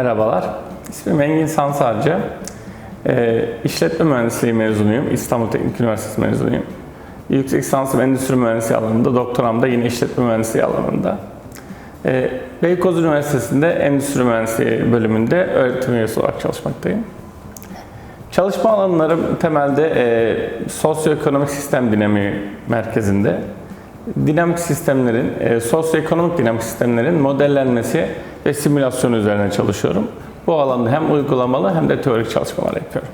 Merhabalar, ismim Engin Sansarcı. Ee, işletme mühendisliği mezunuyum, İstanbul Teknik Üniversitesi mezunuyum. Yüksek lisansım endüstri mühendisliği alanında, doktoram da yine işletme mühendisliği alanında. Ee, Beykoz Üniversitesi'nde endüstri mühendisliği bölümünde öğretim üyesi olarak çalışmaktayım. Çalışma alanlarım temelde e, sosyoekonomik sistem dinamiği merkezinde dinamik sistemlerin, e, sosyoekonomik dinamik sistemlerin modellenmesi ve simülasyonu üzerine çalışıyorum. Bu alanda hem uygulamalı hem de teorik çalışmalar yapıyorum.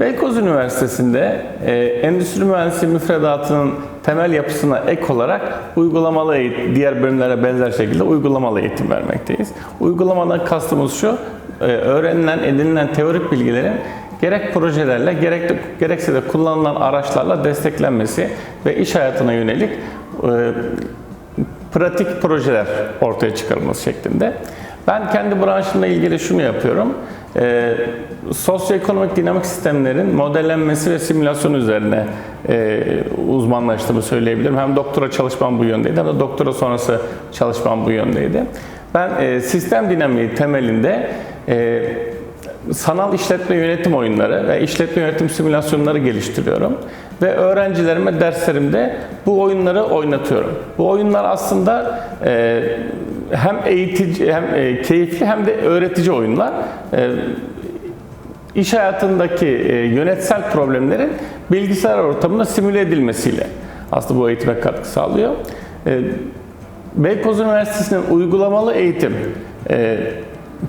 Beykoz Üniversitesi'nde e, endüstri mühendisliği müfredatının temel yapısına ek olarak uygulamalı eğitim, diğer bölümlere benzer şekilde uygulamalı eğitim vermekteyiz. Uygulamadan kastımız şu, e, öğrenilen, edinilen teorik bilgilerin gerek projelerle gerek de, gerekse de kullanılan araçlarla desteklenmesi ve iş hayatına yönelik pratik projeler ortaya çıkarılması şeklinde. Ben kendi branşımla ilgili şunu yapıyorum. E, sosyoekonomik dinamik sistemlerin modellenmesi ve simülasyonu üzerine e, uzmanlaştığımı söyleyebilirim. Hem doktora çalışmam bu yöndeydi hem de doktora sonrası çalışmam bu yöndeydi. Ben e, sistem dinamiği temelinde e, sanal işletme yönetim oyunları ve işletme yönetim simülasyonları geliştiriyorum. Ve öğrencilerime derslerimde bu oyunları oynatıyorum. Bu oyunlar aslında e, hem eğitici hem e, keyifli hem de öğretici oyunlar. E, iş hayatındaki e, yönetsel problemlerin bilgisayar ortamında simüle edilmesiyle aslında bu eğitime katkı sağlıyor. E, Beykoz Üniversitesi'nin uygulamalı eğitim e,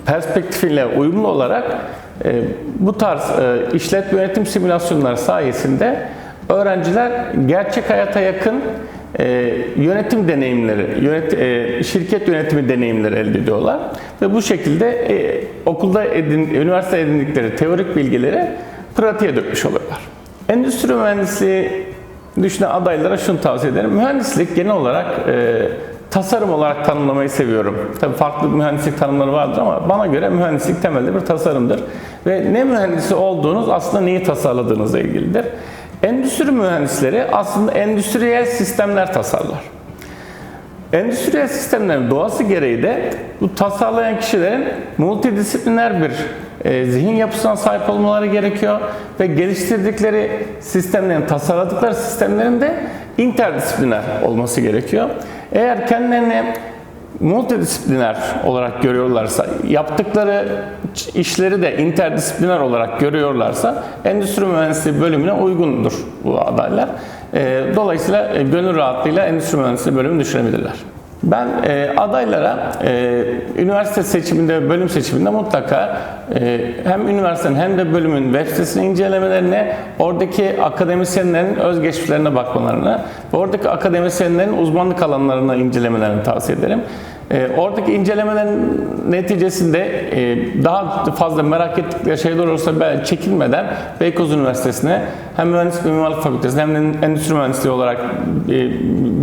perspektifiyle uyumlu olarak e, bu tarz e, işletme yönetim simülasyonları sayesinde öğrenciler gerçek hayata yakın e, yönetim deneyimleri, yönet, e, şirket yönetimi deneyimleri elde ediyorlar ve bu şekilde e, okulda edin, üniversite edindikleri teorik bilgileri pratiğe dökmüş oluyorlar. Endüstri mühendisliği düşünen adaylara şunu tavsiye ederim. Mühendislik genel olarak e, tasarım olarak tanımlamayı seviyorum. Tabii farklı mühendislik tanımları vardır ama bana göre mühendislik temelde bir tasarımdır. Ve ne mühendisi olduğunuz aslında neyi tasarladığınızla ilgilidir. Endüstri mühendisleri aslında endüstriyel sistemler tasarlar. Endüstriyel sistemlerin doğası gereği de bu tasarlayan kişilerin multidisipliner bir e, zihin yapısına sahip olmaları gerekiyor ve geliştirdikleri sistemlerin, tasarladıkları sistemlerin de interdisipliner olması gerekiyor. Eğer kendilerini multidisipliner olarak görüyorlarsa, yaptıkları işleri de interdisipliner olarak görüyorlarsa endüstri mühendisliği bölümüne uygundur bu adaylar. Dolayısıyla e, gönül rahatlığıyla endüstri mühendisliği bölümünü düşünebilirler. Ben e, adaylara e, üniversite seçiminde, bölüm seçiminde mutlaka e, hem üniversitenin hem de bölümün web sitesini incelemelerine, oradaki akademisyenlerin özgeçmişlerine bakmalarını ve oradaki akademisyenlerin uzmanlık alanlarını incelemelerini tavsiye ederim. E, oradaki incelemelerin neticesinde e, daha fazla merak ettikleri şeyler olursa ben çekinmeden Beykoz Üniversitesi'ne hem Mühendislik ve Mimarlık Fakültesi'ne hem de Endüstri Mühendisliği olarak e,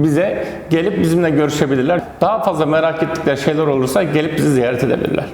bize gelip bizimle görüşebilirler. Daha fazla merak ettikleri şeyler olursa gelip bizi ziyaret edebilirler.